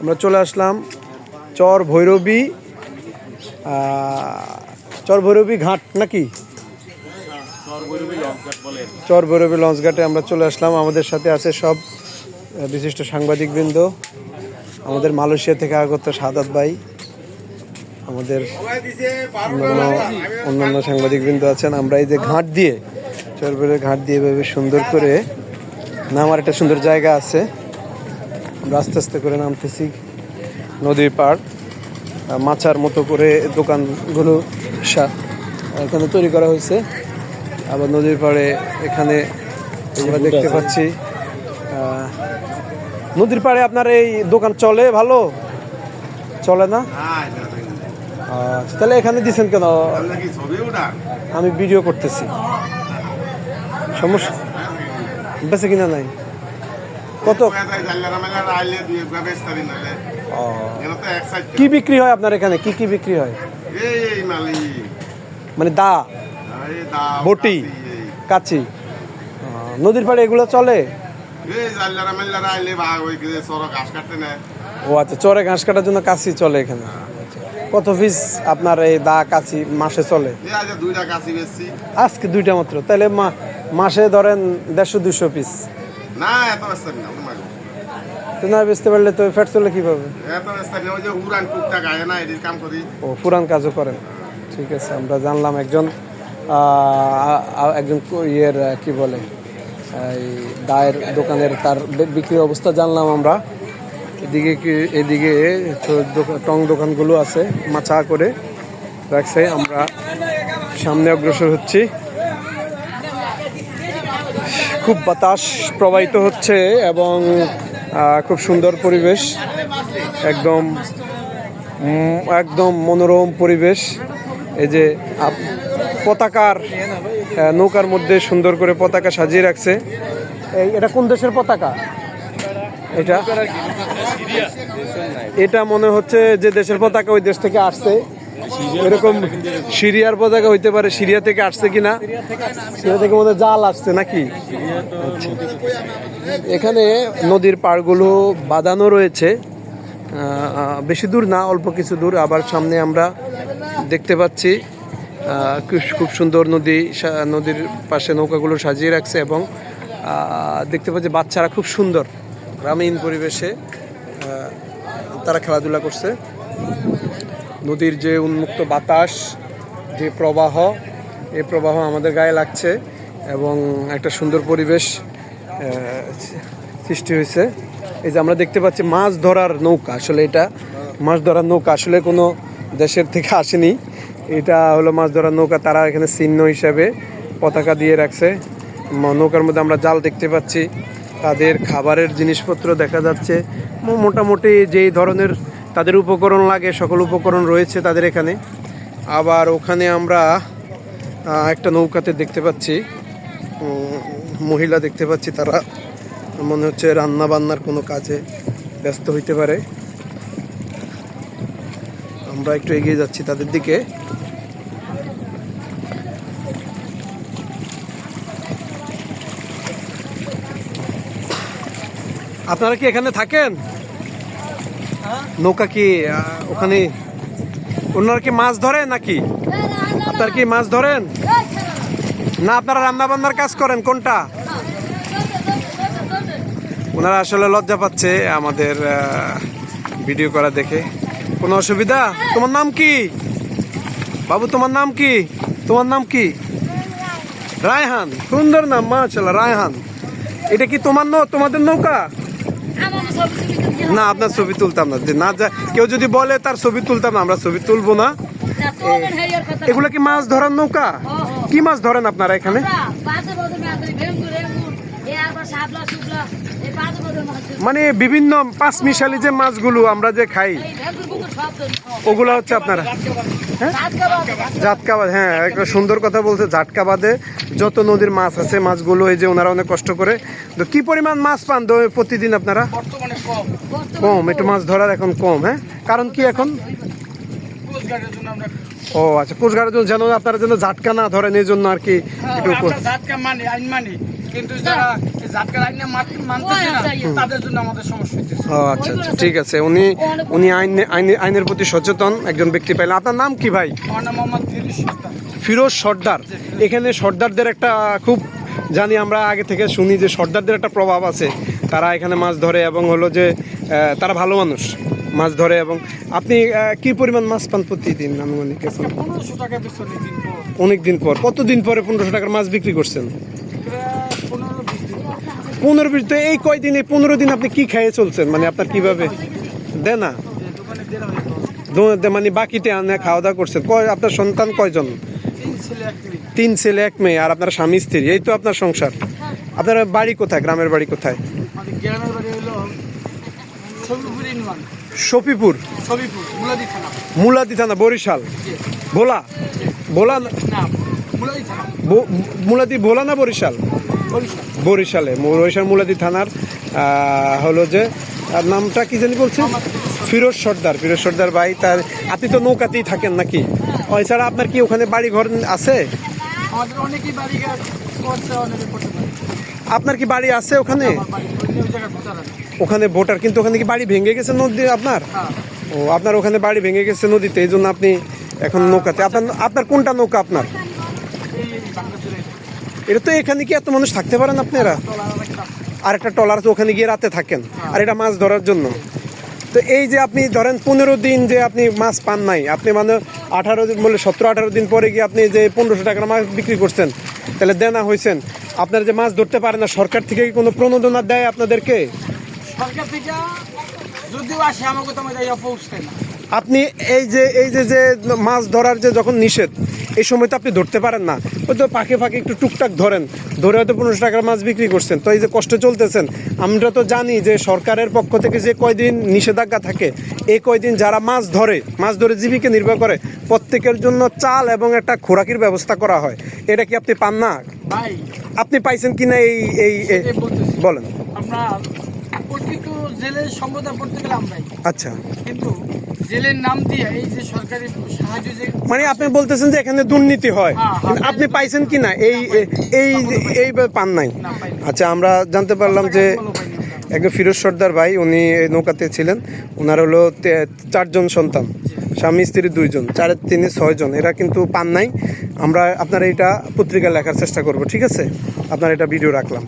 আমরা চলে আসলাম চর ভৈরবী চর ভৈরবী ঘাট নাকি? চর ভৈরবী লঞ্চ ঘাটে আমরা চলে আসলাম। আমাদের সাথে আছে সব বিশিষ্ট সাংবাদিকবৃন্দ। আমাদের মালয়েশিয়া থেকে আগত সাদাত ভাই। আমাদের অন্যান্য সাংবাদিকবৃন্দ আছেন। আমরা এই যে ঘাট দিয়ে, চর চরবের ঘাট দিয়ে এভাবে সুন্দর করে নামার একটা সুন্দর জায়গা আছে। আমরা আস্তে আস্তে করে নামতেছি নদীর পাড় মাচার মতো করে দোকানগুলো সা- এখানে তৈরি করা হয়েছে। আবার নদীর পাড়ে এখানে আমরা দেখতে পাচ্ছি নদীর পাড়ে আপনার এই দোকান চলে ভালো? চলে না? আচ্ছা তাহলে এখানে দিছেন কেন? আমি ভিডিও করতেছি। সমস্যা? বেঁচে কিনা নাই? কত? কি বিক্রি হয় আপনার এখানে? কি কি বিক্রি হয়? মানে দা? বটি। কাচি? নদীর পাড়ে এগুলো চলে? ও আচ্ছা চরে ঘাস কাটার জন্য কাছি চলে এখানে। কত পিস আপনার এই দা কাছি মাসে চলে? আজকে দুইটা মাত্র। তাহলে মাসে ধরেন দেড়শো দুশো পিস। না এত না তোমার তো না বেচতে পারলে তো ফ্যাট চলে কীভাবে? এত ব্যস্ত না ওই যে উড়ান টুকটাক আয় না এটির কাম করি। ও পুরান কাজও করেন। ঠিক আছে আমরা জানলাম একজন একজন ইয়ের কি বলে এই দায়ের দোকানের তার বিক্রির অবস্থা জানলাম আমরা। এদিকে কি এদিকে টং দোকানগুলো আছে মাচা করে রাখছে আমরা সামনে অগ্রসর হচ্ছি। খুব বাতাস প্রবাহিত হচ্ছে এবং খুব সুন্দর পরিবেশ, একদম একদম মনোরম পরিবেশ। এই যে পতাকার নৌকার মধ্যে সুন্দর করে পতাকা সাজিয়ে রাখছে। এটা কোন দেশের পতাকা? এটা এটা মনে হচ্ছে যে দেশের পতাকা ওই দেশ থেকে আসছে। এরকম সিরিয়ার পতাকা হইতে পারে, সিরিয়া থেকে আসছে কিনা? সিরিয়া থেকে মধ্যে জাল আসছে নাকি? আচ্ছা। এখানে নদীর পাড়গুলো বাঁধানো রয়েছে। বেশি দূর না, অল্প কিছু দূর। আবার সামনে আমরা দেখতে পাচ্ছি খুব- সুন্দর নদী নদীর পাশে নৌকাগুলো সাজিয়ে রাখছে এবং দেখতে পাচ্ছি বাচ্চারা খুব সুন্দর গ্রামীণ পরিবেশে তারা খেলাধুলা করছে। নদীর যে উন্মুক্ত বাতাস, যে প্রবাহ এই প্রবাহ আমাদের গায়ে লাগছে এবং একটা সুন্দর পরিবেশ সৃষ্টি হয়েছে। এই যে আমরা দেখতে পাচ্ছি মাছ ধরার নৌকা, আসলে এটা মাছ ধরার নৌকা আসলে কোনো দেশের থেকে আসেনি। এটা হলো মাছ ধরার নৌকা, তারা এখানে চিহ্ন হিসাবে পতাকা দিয়ে রাখছে। নৌকার মধ্যে আমরা জাল দেখতে পাচ্ছি। তাদের খাবারের জিনিসপত্র দেখা যাচ্ছে। মোটামুটি যেই ধরনের তাদের উপকরণ লাগে, সকল উপকরণ রয়েছে তাদের এখানে। আবার ওখানে আমরা একটা নৌকাতে দেখতে পাচ্ছি মহিলা দেখতে পাচ্ছি তারা। মনে হচ্ছে রান্না বান্নার কোনো কাজে ব্যস্ত হইতে পারে। আমরা একটু এগিয়ে যাচ্ছি তাদের দিকে। আপনারা কি এখানে থাকেন? নৌকা কি ওখানে ওনারা কি মাছ ধরে নাকি? আপনার কি মাছ ধরেন? না, আপনারা রান্না বান্নার কাজ করেন, কোনটা? ওনারা আসলে লজ্জা পাচ্ছে আমাদের ভিডিও করা দেখে। কোনো অসুবিধা? তোমার নাম কি? বাবু, তোমার নাম কি? তোমার নাম কি? রায়হান। সুন্দর নাম মাশাল্লাহ রায়হান। এটা কি তোমার নৌ তোমাদের নৌকা? না আপনার ছবি তুলতাম না। যে না যা কেউ যদি বলে তার ছবি তুলতাম না আমরা ছবি তুলবো না। এগুলো কি মাছ ধরার নৌকা? কি মাছ ধরেন আপনারা এখানে? মানে বিভিন্ন পাঁচ মিশালি যে মাছগুলো আমরা যে খাই ওগুলো হচ্ছে আপনারা। জাটকাবাদ হ্যাঁ একটা সুন্দর কথা বলছে জাটকাবাদে যত নদীর মাছ আছে মাছগুলো এই যে ওনারা অনেক কষ্ট করে। তো কি পরিমাণ মাছ পান প্রতিদিন আপনারা? কম। একটু মাছ ধরার এখন কম হ্যাঁ? কারণ কি এখন? ও আচ্ছা কোচঘাটের জন্য যেন আপনারা যেন ঝাটকা না ধরেন এই জন্য আর কি একটু আইন মানি। কিন্তু যারা জাতকার আইনে মানতে- মানতেছে না তাদের জন্য আমাদের সমস্যা হইতেছে। ও আচ্ছা আচ্ছা ঠিক আছে। উনি উনি আইন আইনে- আইনের প্রতি সচেতন একজন ব্যক্তি পাইলেন আপনার নাম কি ভাই? ফিরুজ সর্দার। এখানে সর্দারদের একটা খুব জানি আমরা আগে থেকে শুনি যে সর্দারদের একটা প্রভাব আছে। তারা এখানে মাছ ধরে এবং হলো যে তারা ভালো মানুষ মাছ ধরে এবং আপনি কি পরিমাণ মাছ পান প্রতিদিন আনুমানিক পিছনে দিন পর। অনেক দিন পর। কতদিন পরে পনেরোশো টাকার মাছ বিক্রি করছেন প্রায় পনেরো বিশ দিন পনেরো বিশ তো এই কয়দিন পনেরো দিন আপনি কি খেয়ে চলছেন? মানে আপনার কীভাবে? দেন না? মানে বাকিতে আনে খাওয়া দাওয়া করছেন। কয় আপনার সন্তান কয়জন? তিন ছেলে এক মেয়ে আর আপনার স্বামী স্ত্রী। এই তো আপনার সংসার। আপনার বাড়ি কোথায়? গ্রামের বাড়ি কোথায়? ছবিপুর মুলাদি থানা বরিশাল। ভোলা? ভোলা মুলাদি ভোলা না বরিশাল? বরিশাল। বরিশালে মুলাদি থানার হলো যে নামটা কি জানি বলছেন ফিরোজ সর্দার ফিরোজ সর্দার ভাই তার আপনি তো নৌকাতেই থাকেন নাকি? ও, এছাড়া আপনার কি ওখানে বাড়ি ঘর আছে আপনার কি বাড়ি আছে ওখানে? ওখানে ভোটার কিন্তু ওখানে কি বাড়ি ভেঙে গেছে নদী আপনার? হ্যাঁ। ও আপনার ওখানে বাড়ি ভেঙে গেছে নদীতে এই জন্য আপনি এখন নৌকাতে। আপনার আপনার কোনটা নৌকা আপনার? এটা তো এখানে কি এত মানুষ থাকতে পারেন আপনারা। আর একটা ট্রলার তো ওখানে গিয়ে রাতে থাকেন। আর এটা মাছ ধরার জন্য। তো এই যে আপনি ধরেন পনেরো দিন যে আপনি মাছ পান নাই আপনি মানে আঠারো দিন বলে সতেরো আঠারো দিন পরে গিয়ে আপনি যে পনেরোশো টাকার মাছ বিক্রি করছেন তাহলে দেনা হয়েছেন আপনারা যে মাছ ধরতে পারেন না সরকার থেকে কি কোনো প্রণোদনা দেয় আপনাদেরকে? সরকার থেকে যদিও আসে আমাকে তো আমাদের পৌঁছায় না। আপনি এই যে এই যে যে মাছ ধরার যে যখন নিষেধ এই সময় তো আপনি ধরতে পারেন না। ওই তো ফাঁকে ফাঁকে একটু টুকটাক ধরেন। ধরে হয়তো পনেরোশো টাকার মাছ বিক্রি করছেন। তো এই যে কষ্ট চলতেছেন আমরা তো জানি যে সরকারের পক্ষ থেকে যে কয়দিন নিষেধাজ্ঞা থাকে এই কয়দিন যারা মাছ ধরে মাছ ধরে জীবিকা নির্বাহ করে প্রত্যেকের জন্য চাল এবং একটা খোরাকির ব্যবস্থা করা হয়। এটা কি আপনি পান না? আপনি পাইছেন কিনা এই এই- বলেন। আমরা জেলের সম্বোধন করতে গেলে আমরাই। আচ্ছা। কিন্তু জেলের নাম দিয়ে এই যে সরকারি সাহায্য যে মানে আপনি বলতেছেন যে এখানে দুর্নীতি হয়। হ্যাঁ, আপনি পাইছেন কি না? এই এই এই পান নাই। আচ্ছা আমরা জানতে পারলাম যে। একজন ফিরোজ সর্দার ভাই উনি এই নৌকাতে ছিলেন। ওনার হলো চারজন সন্তান। স্বামী স্ত্রী দুইজন। চারের তিনি ছয়জন। এরা কিন্তু পান নাই। আমরা আপনার এটা পত্রিকা লেখার চেষ্টা করব ঠিক আছে? আপনার এটা ভিডিও রাখলাম।